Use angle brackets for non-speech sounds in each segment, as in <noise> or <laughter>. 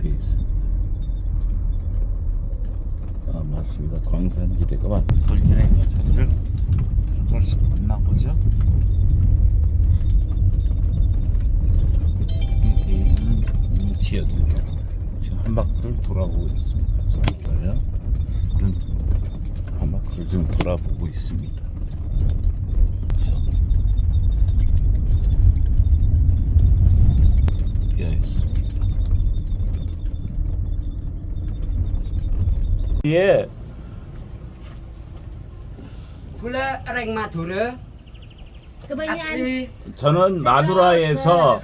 돼 있습니다. 아 맞습니다. 광산지대가 맞. 돌기라니까 저기를 들어갈 수 있나 보죠. 여기 돼 있는 이 지역입니다. 지금 한 바퀴를 돌아보고 있습니다. 저기가요. 이런 한 바퀴를 지금 돌아보고 있습니다. 그죠? 비어 있습니다. 예. Reng Madura Kebanyakan asli 저는 마두라에서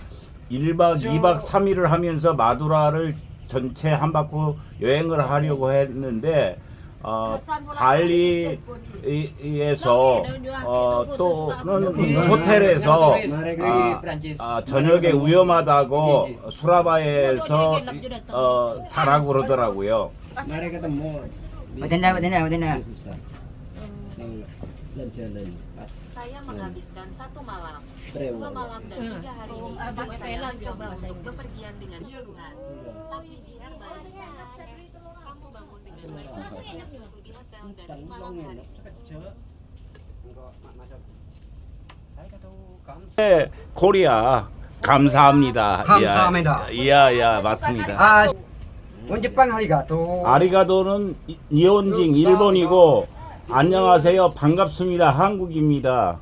1박 2박 3일을 하면서 마두라를 전체 한 바퀴 여행을 하려고 했는데 어, 발리에서 어, 또는 호텔에서 아, 아, 저녁에 위험하다고 수라바에서 어, 자라고 그러더라고요. Mari ketemu batinda, batinda susah. Neng jalan Saya menghabiskan satu malam, dua malam dan Hmm. tiga hari ini. Oh, Abu Istri saya mencoba coba untuk bepergian dengan Tuhan. Tapi di Airbus, kamu bangun dengan baik dan susu di hotel dan di malam hari. 네, 코리아 감사합니다. 감사합니다. 이야, 야, 맞습니다. Ah, Jepang arigato 아리가도는 이- 니혼징 일본이고 안녕하세요 반갑습니다 한국입니다.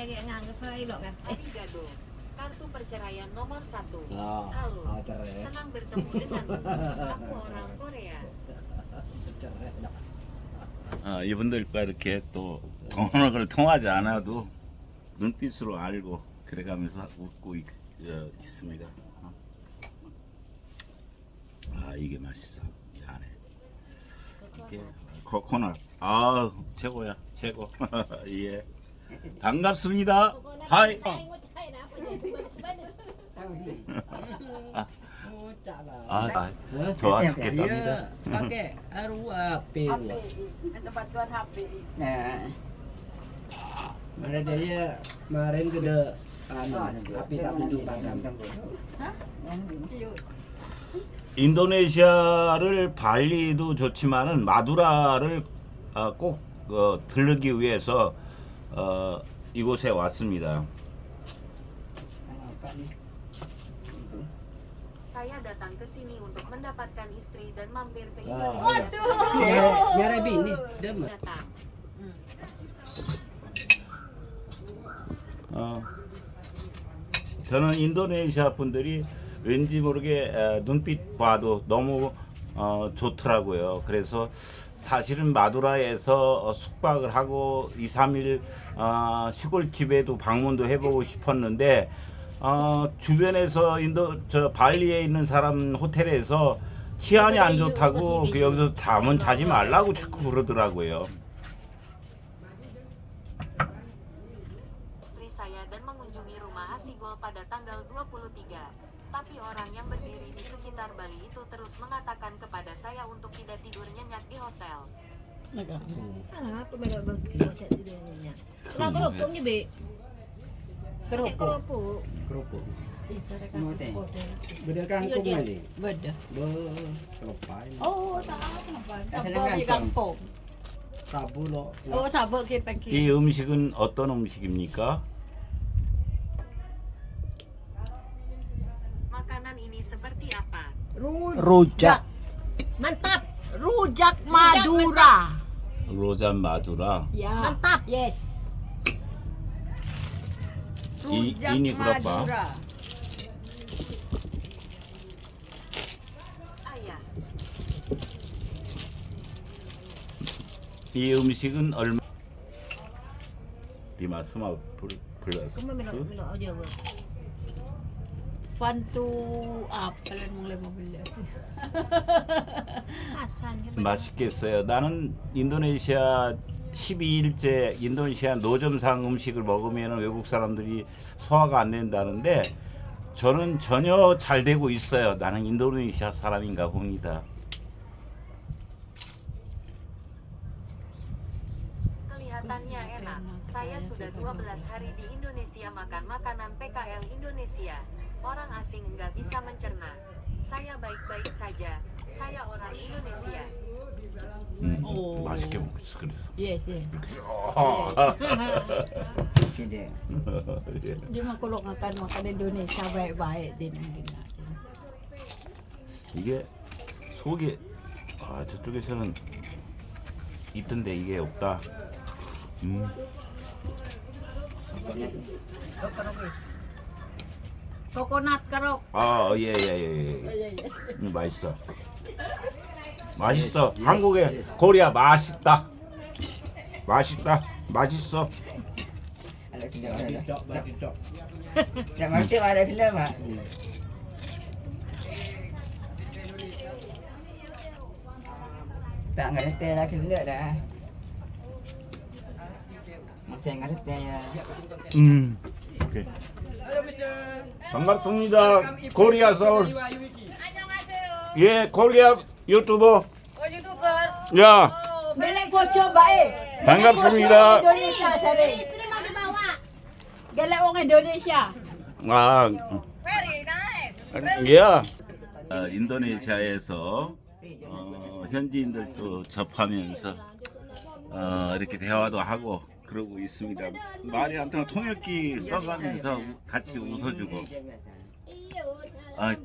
Kayak nganggep saya lo kan. Arigado, kartu perceraian nomor satu. Ah, Halo, ah, cerai. senang bertemu denganmu. Aku orang Korea. cerai. Dah. 아, 이분들과 이렇게 또 통화를 통하지 않아도 눈빛으로 알고 그래가면서 웃고 있, 어, 있습니다. 어. 아 이게 맛있어 이 안에 이게 코코넛 아 최고야 최고 예 반갑습니다. 하이. Oh. 아, 아? 좋아 죽겠답니다. Nah, dia kemarin api tak padam. 인도네시아를 발리도 좋지만은 마두라를 어, 꼭 어, 들르기 위해서 어, 이곳에 왔습니다. Saya datang ke sini untuk mendapatkan istri dan mampir ke Ah. Indonesia. Merah merah bini, dem. Datang. 어, 저는 인도네시아 분들이 왠지 모르게 에, 눈빛 봐도 너무 어, 좋더라고요. 그래서 사실은 마두라에서 어, 숙박을 하고 2, 3일 어, 시골집에도 방문도 해보고 싶었는데 어, 주변에서 인도 저 발리에 있는 사람 호텔에서 치안이 안 좋다고 그 여기서 잠은 자지 말라고 자꾸 그러더라고요. Tapi orang yang berdiri di sekitar Bali itu terus mengatakan kepada saya untuk tidak tidur nyenyak di hotel. Iya kan? Alah, aku nyenyak. kerupuknya, Be. Kerupuk. Kerupuk. Kerupuk. Beda kangkung. Beda. Be. Oh, tak apa. Sabu. Oh, sabu kita. Ki um, Ini sikun otonom sikimnika. Rujak. Mantap. Rujak Madura. 로잔 마두라. Ya. Mantap. Yes. 이, 이니 그라빠. Ayah, 이 음식은 얼마? 리마 스마 불 플러스. Kamu minum minum aja mong lima belas. Asalnya. 맛있겠어요. 나는 인도네시아 12일째 인도네시아 노점상 음식을 먹으면 외국 사람들이 소화가 안 된다는데 저는 전혀 잘 되고 있어요. 나는 인도네시아 사람인가 봅니다. kelihatannya enak. Saya sudah 12 hari di Indonesia makan makanan PKL Indonesia. Orang asing nggak bisa mencerna. Saya baik-baik saja. Saya orang Indonesia. 음, 오. 맛있게 먹고 있어 그래서. Yes, yes. 어. 예. Dia makulong akan makan Indonesia baik-baik gina. 이게 속이 아 저쪽에서는 있던데 이게 없다. 음. Coconut karok. 아, 예, 예, 예, 예. Yeah. 음, 맛있어. 맛있어. 한국의 코리아 맛있다. 맛있다. 맛있어. Ah. 음. 오케이. 반갑습니다. 코리아 서울. 예, 코리아 유튜버. 야. 반갑습니다. Indonesia. 아, 예. 어, 인도네시아에서 어, 현지인들도 접하면서 어, 이렇게 대화도 하고 그러고 있습니다. 말이 아무튼 통역기 써가면서 같이 웃어주고 아,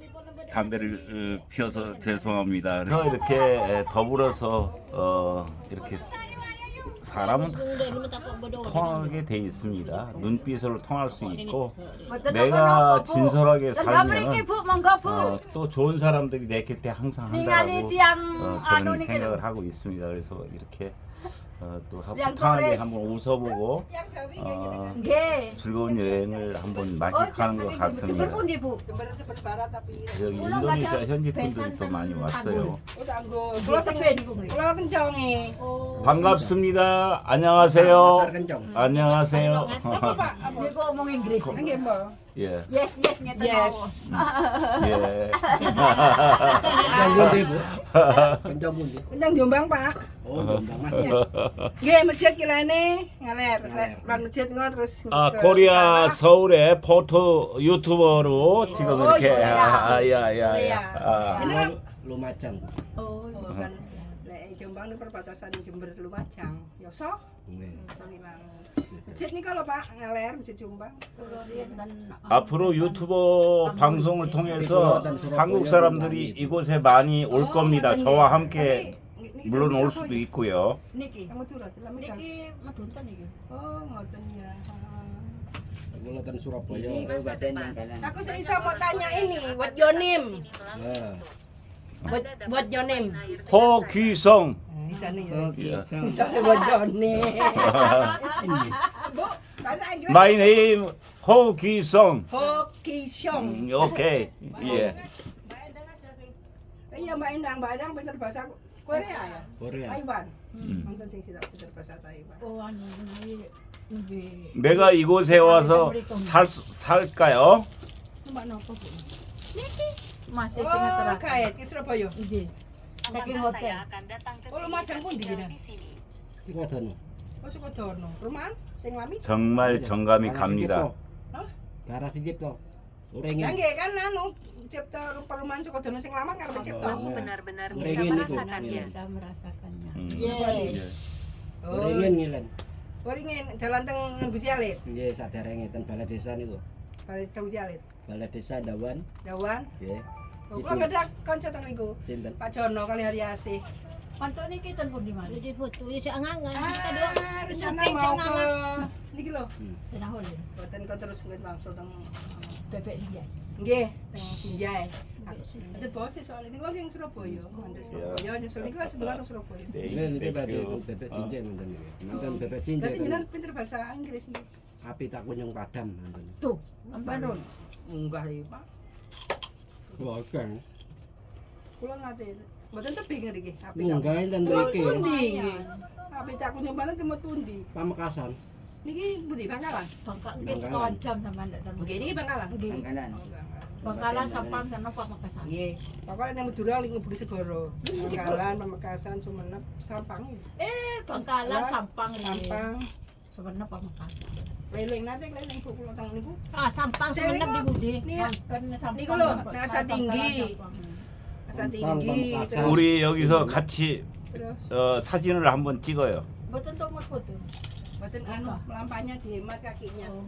담배를 어, 피워서 죄송합니다. 그래서 이렇게 더불어서 어, 이렇게 사람은 다 통하게 돼 있습니다. 눈빛으로 통할 수 있고 내가 진솔하게 살면 어, 또 좋은 사람들이 내 곁에 항상 한다고 어, 저는 생각을 하고 있습니다. 그래서 이렇게 어, 또 편하게 한번 웃어보고 어, Nggih. 즐거운 여행을 한번 만끽하는 것 같습니다. 여기 인도네시아 현지 분들이 또 많이 왔어요. Pulau Bu. 반갑습니다. 안녕하세요. Kencong. 안녕하세요. Dia kok ngomong Inggris. 예, Yes, yes, ngeten yes. 예. Pundi, Bu? Kencong pundi? Kencang Jombang, Pak. Oh, Jombang masjid. Nggih, masjid kilene ngaler. Lan masjid ngo terus 아, ke- 코리아 서울의 포토 유튜버로 지금 어, 이렇게. 아, 야, 야, 야. 아, Ini kan Lumajang. Oh, oh, nek Jombang ini perbatasan Jember Lumajang. Yoso, Nggih. Sowilang. Masjid nih kalau Pak ngaler masjid Jombang. 앞으로 유튜버 방송을 통해서 한국 사람들이 이곳에 많이 올 겁니다. 저와 함께 물론 올 수도 있고요. niki. Kamu lami kan. Niki medunten iki. Oh, ngoten ya. Kula ten Surabaya. Di kanan. Aku seisa mau tanya ini, buat Jonim. Sini melalui Ah. pintu. Buat Anda dapat buat Jonim. minum air dengan 호기성. Di sana ya. Okey, Ya. so. Di sana buat Jonim. Bu, bahasa Inggris. My name 호기성. Hoki Syong. 음, 오케이. 예. Iya Mbak Endang, Mbak Endang pinter bahasa Korea ya? Korea. Taiwan. 음. Nonton sing sidak pinter bahasa Taiwan. Oh, anu ini lebih 내가 이곳에 와서 살 수- 살까요? Mbak nopo Bu? Masih Oh, sing terakhir. kait ke Surabaya. Nggih. Saking Maka hotel. saya akan datang ke Oh, sini Lumajang pun dan di tinggal sini. di sini. Iku adono. Oh, Sukodono. Perumahan sing lami? 정말 정감이 Garasi 갑니다. Jeep, Hah? toh. Garasi Jeep toh. Ya Orangnya. nggih kan anu cipta perumahan Sukodono sing lama kan cipta. Kamu benar-benar bisa Mereka ini, Bu. merasakannya. Bisa merasakannya. 음. Yes. 예. Oh, Orangnya ngilen. Waringin jalan teng Gusi Alit. Nggih saderenge ten balai desa niku. Balik teng Gusi Alit. Balai desa Dawan. Dawan. Nggih. Oh, Itu. kula nggak ada kanca teng niku. Sinten? Pak Jono kali hari asih. Pantau niki ten pun di mana? Jadi foto ya angan-angan. Ah, rencana mau ke niki lho. Senahol. Boten kok terus nggih langsung teng Bebek dia. Nggih, teng Sinjai. Ada bos soal ini lagi yang Surabaya. Ada Surabaya, nyusul ini kan sedolan teng Surabaya. Nggih niki you. bebek cincin manten niki. Manten bebek cincin. Berarti jenengan pinter bahasa Inggris nih. Api tak kunjung padam. Tuh, ampun Enggak ya, Pak. Wah, kan. Kula ngate. Mboten tebing ngriki. Api tak. Munggah enten mriki. pundi nggih? Api tak kunjung mana temut pundi? Pamekasan. Niki budi Bangkalan. Bangka Bangkalan. nggih kawan jam sama ndak ten. Oke, niki Bangkalan. Nggih. Bangkalan. Bangkalan Sampang sana Pak Makassar. Nggih. Pokoknya yang Madura link Budi Segoro. Bangkalan, Pamekasan, Sumenep, Sampang. Eh, Bangkalan Sampang. Sampang. Sebenarnya Pak Leling nanti leling bu pulau tang niku. Ah, sampang nih, Sampang, sampang, niku loh, sampang, nasa tinggi. sampang. Asa Bang, tinggi. terus- 우리 여기서 같이 terus 어, 사진을 한번 찍어요. Betul untuk mau foto. buatin anu melampanya dihemat kakinya. Oh,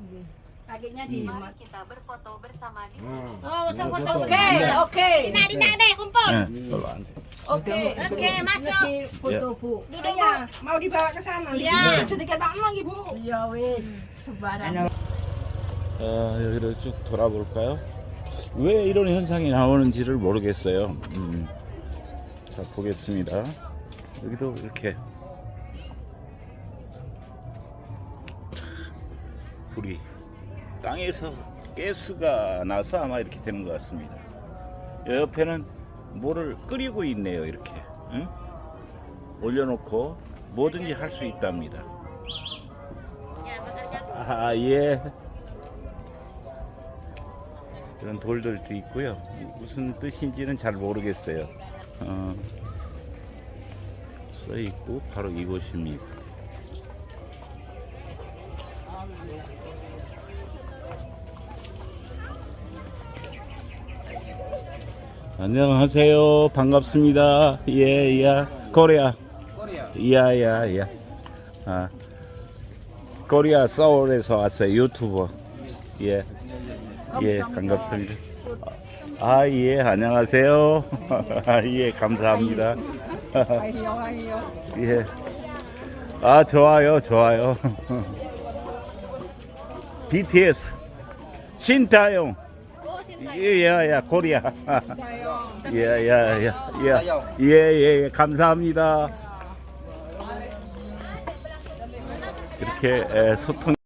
iya. Kakinya Mari kita berfoto bersama di sini. Oh, usah foto. Oke, oke. Dina deh, kumpul. 네. Oke, Oke, masuk. Foto, Bu. Oh iya, mau dibawa ke sana. Iya. Jadi kata lagi bu. Ya wis, sebarang. 어, 여기를 쭉 돌아볼까요? 왜 이런 현상이 나오는지를 모르겠어요. 음. 자, 보겠습니다. 여기도 이렇게 불이 땅에서 가스가 나서 아마 이렇게 되는 것 같습니다. 옆에는 뭐를 끓이고 있네요, 이렇게. 응? 올려놓고 뭐든지 할 수 있답니다. 아, 예. 이런 돌들도 있고요. 무슨 뜻인지는 잘 모르겠어요. 어, 써 있고 바로 이곳입니다. 안녕하세요. 반갑습니다. 예, 야, 코리아. 야, 야, 야. 아, 코리아 서울에서 왔어요. 유튜버. 예. 예, 반갑습니다. 아, 예, 안녕하세요. 아, <laughs> 예, 감사합니다. <laughs> 예. 아, 좋아요, 좋아요. <laughs> BTS. 신타용. 예, 예, 예, 코리아. 예, 예, 예, 예. 예, 예, 감사합니다. 이렇게 에, 소통